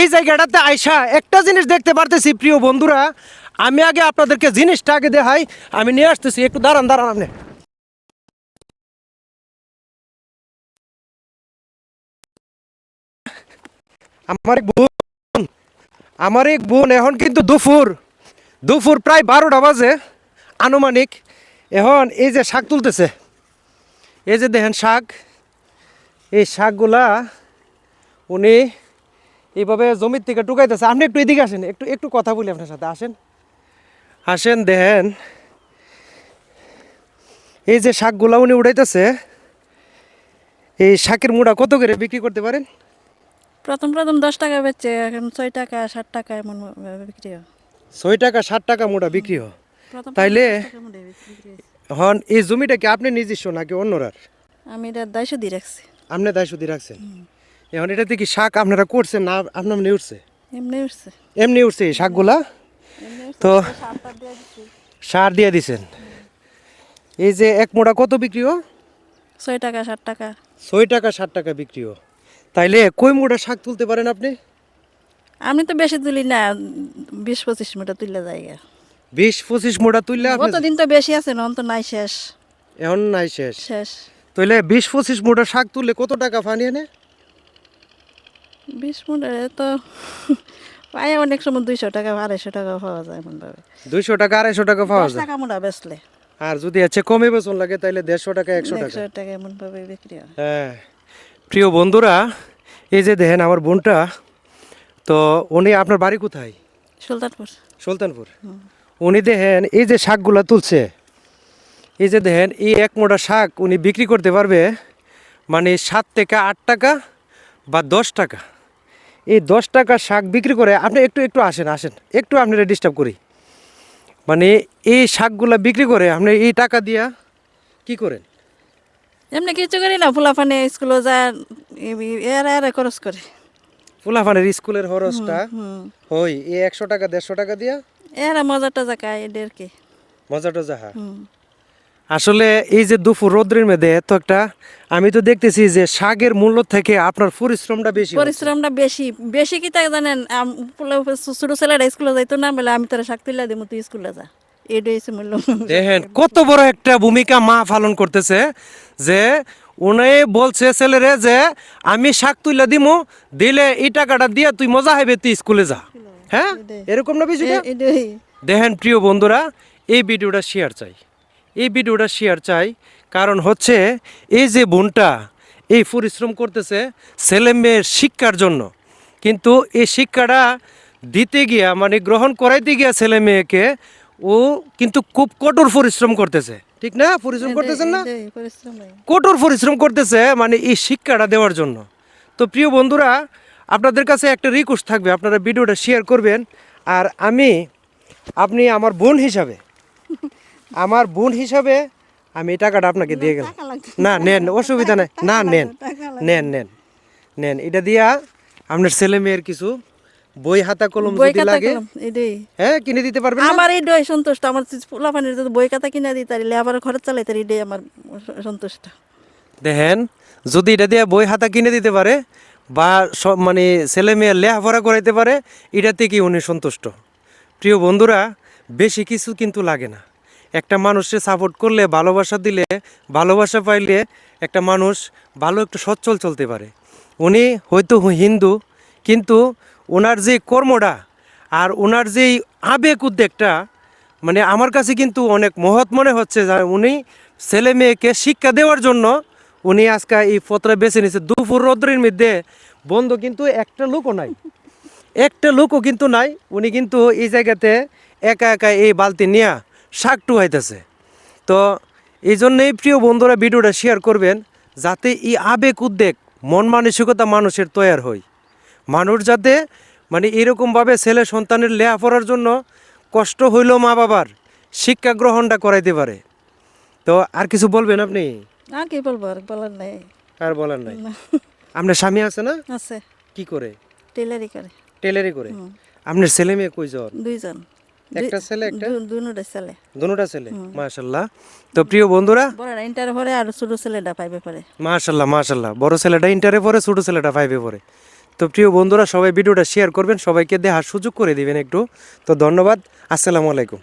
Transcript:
এই জায়গাটাতে আইসা একটা জিনিস দেখতে পারতেছি, প্রিয় বন্ধুরা। আমি আগে আপনাদেরকে জিনিসটা আগে দেখাই, আমি নিয়ে আসতেছি, একটু দাঁড়ান দাঁড়ান আপনি। আমার এক বোন, আমার এক বোন, এখন কিন্তু দুপুর। দুপুর প্রায় বারোটা বাজে, আনুমানিক। এখন এই যে শাক তুলতেছে, এই যে দেখেন শাক, এই শাকগুলা উনি এইভাবে জমির থেকে টুকাইতেছে। আপনি একটু এদিকে আসেন একটু একটু কথা বলি আপনার সাথে আসেন। আসেন দেখেন। এই যে শাক শাকগুলা উনি উড়াইতেছে এই শাকের মুড়া কত করে বিক্রি করতে পারেন? প্রথম প্রথম দশ টাকা বেচছে এখন ছয় টাকা ষাট টাকা এমন বিক্রি হয়। ছয় টাকা ষাট টাকা মুড়া বিক্রি হয়। তাইলে? হন এই জমিটা কি আপনি নিজস্ব নাকি অন্যরার? আমি এটা দায়শো দিয়ে রাখছি। আপনি দায় শুধু রাখছেন এখন এটাতে কি শাক আপনারা করছেন না আপনার এমনি উঠছে? এমনি উঠছে। এমনি উঠছে এই শাকগুলা? তো সার দিয়ে দিছেন। এই যে এক মোড়া কত বিক্রি হয় ছয় টাকা ষাট টাকা। ছয় টাকা ষাট টাকা বিক্রি হয় তাইলে কই মোড়া শাক তুলতে পারেন আপনি? আমি তো বেশি তুলি না বিশ পঁচিশ মিটার তুললে যাই গা। বিশ পঁচিশ মোটা তুললে অতদিন তো বেশি আছে না তো নাই শেষ। এখন নাই শেষ। শেষ। তাইলে বিশ পঁচিশ মোটা শাক তুললে কত টাকা ফানি এনে? বিশ মিটারে তো পাই অনেক সময় দুইশো টাকা আড়াইশো টাকা পাওয়া যায় এমন ভাবে। দুইশো টাকা আড়াইশো টাকা পাওয়া যায়? টাকা মোটা বেচলে। আর যদি আছে কমে বেতন লাগে তাইলে দেড়শো টাকা একশো টাকা। একশো টাকা এমন ভাবে বিক্রি হয়। হ্যাঁ। প্রিয় বন্ধুরা এই যে দেখেন আমার বোনটা তো উনি আপনার বাড়ি কোথায়? সুলতানপুর। সুলতানপুর। উনি দেখেন এই যে শাকগুলা তুলছে এই যে দেখেন এই এক মোটা শাক উনি বিক্রি করতে পারবে মানে সাত থেকে আট টাকা বা দশ টাকা। এই দশ টাকা শাক বিক্রি করে আপনি একটু একটু আসেন আসেন। একটু আপনারা ডিস্টার্ব করি। মানে এই শাকগুলা বিক্রি করে আপনি এই টাকা দিয়া কি করেন? এমনি কিছু করি না ফুলাফানে স্কুলে যা এরা এরা খরচ করে। ফুলাফানের স্কুলের খরচটা হই এই একশো টাকা দেড়শো টাকা দিয়া? এরা মজা টজা খায় এদের কি? মজাটা যাহা হুম। আসলে এই যে দুপুর রোদ্রের মেয়েদে তো একটা আমি তো দেখতেছি যে শাকের মূল্য থেকে আপনার পরিশ্রমটা বেশি পরিশ্রমটা বেশি বেশি কি তাকে জানেন? ছোট ছেলেরা স্কুলে যাইতো না বলে আমি তোরা শাক তুলে দিব তুই স্কুলে যা। দেখেন কত বড় একটা ভূমিকা মা পালন করতেছে যে উনি বলছে ছেলেরে যে আমি শাক তুইলা দিমু দিলে এই টাকাটা দিয়া তুই মজা হবে তুই স্কুলে যা। হ্যাঁ? এরকম না বিষয়টা? দেখেন প্রিয় বন্ধুরা এই ভিডিওটা শেয়ার চাই। এই ভিডিওটা শেয়ার চাই। কারণ হচ্ছে এই যে বোনটা এই পরিশ্রম করতেছে ছেলে মেয়ের শিক্ষার জন্য। কিন্তু এই শিক্ষাটা দিতে গিয়া মানে গ্রহণ করাইতে গিয়া ছেলে মেয়েকে ও কিন্তু খুব কঠোর পরিশ্রম করতেছে। ঠিক না? পরিশ্রম করতেছেন না? পরিশ্রম নাই। কঠোর পরিশ্রম করতেছে মানে এই শিক্ষাটা দেওয়ার জন্য। তো প্রিয় বন্ধুরা আপনাদের কাছে একটা রিকোয়েস্ট থাকবে আপনারা ভিডিওটা শেয়ার করবেন। আর আমি আপনি আমার বোন হিসাবে। আমার বোন হিসাবে আমি এই টাকাটা আপনাকে দিয়ে গেলাম। না নেন অসুবিধা নাই। না নেন নেন নেন নেন। এটা দিয়া আপনার ছেলে মেয়ের কিছু বই হাতা কলম যদি লাগে হ্যাঁ কিনে দিতে পারবেন? আমার এইটাই সন্তুষ্ট। আমার ফুলাফানির যদি বই খাতা কিনে দিই তাহলে আবার খরচ চালাই তার এটাই আমার সন্তুষ্ট। দেখেন যদি এটা দিয়ে বই হাতা কিনে দিতে পারে বা সব মানে ছেলে মেয়ে লেখাপড়া করাইতে পারে এটাতে কি উনি সন্তুষ্ট? প্রিয় বন্ধুরা বেশি কিছু কিন্তু লাগে না। একটা মানুষকে সাপোর্ট করলে, ভালোবাসা দিলে, ভালোবাসা পাইলে একটা মানুষ ভালো একটু সচ্ছল চলতে পারে। উনি হয়তো হিন্দু, কিন্তু ওনার যে কর্মটা আর ওনার যেই আবেগ উদ্বেগটা মানে আমার কাছে কিন্তু অনেক মহৎ মনে হচ্ছে উনি ছেলে মেয়েকে শিক্ষা দেওয়ার জন্য উনি আজকে এই পত্রা বেছে নিয়েছে। দুপুর রৌদ্রের মধ্যে বন্ধ কিন্তু একটা লোকও নাই। একটা লোকও কিন্তু নাই। উনি কিন্তু এই জায়গাতে একা একা এই বালতি নিয়ে শাক টুহাইতেছে। তো এই জন্যই প্রিয় বন্ধুরা ভিডিওটা শেয়ার করবেন যাতে এই আবেগ উদ্বেগ মন মানসিকতা মানুষের তৈয়ার হয় মানুষ যাতে মানে এরকমভাবে ছেলে সন্তানের লেখাপড়ার জন্য কষ্ট হইল মা বাবার শিক্ষা গ্রহণটা করাইতে পারে। তো আর কিছু বলবেন আপনি? আর কি বলব আর বলার নাই। আর বলার নাই? আপনার স্বামী আছে না? আছে। কি করে? টেলারি করে। টেলারি করে? আপনার ছেলে মেয়ে কইজন দুইজন। একটা ছেলে একটা? ছেলে। দুটা ছেলে? মাশাল্লাহ তো প্রিয় বন্ধুরা? বড় ইন্টারে পরে আর ছোট ছেলেটা পাইবে পরে মাশাল্লাহ মাশাল্লাহ বড় ছেলেটা ইন্টারে পড়ে ছোট ছেলেটা ফাইভে পরে তো প্রিয় বন্ধুরা সবাই ভিডিওটা শেয়ার করবেন সবাইকে দেহার সুযোগ করে দিবেন একটু। তো ধন্যবাদ আসসালামু আলাইকুম।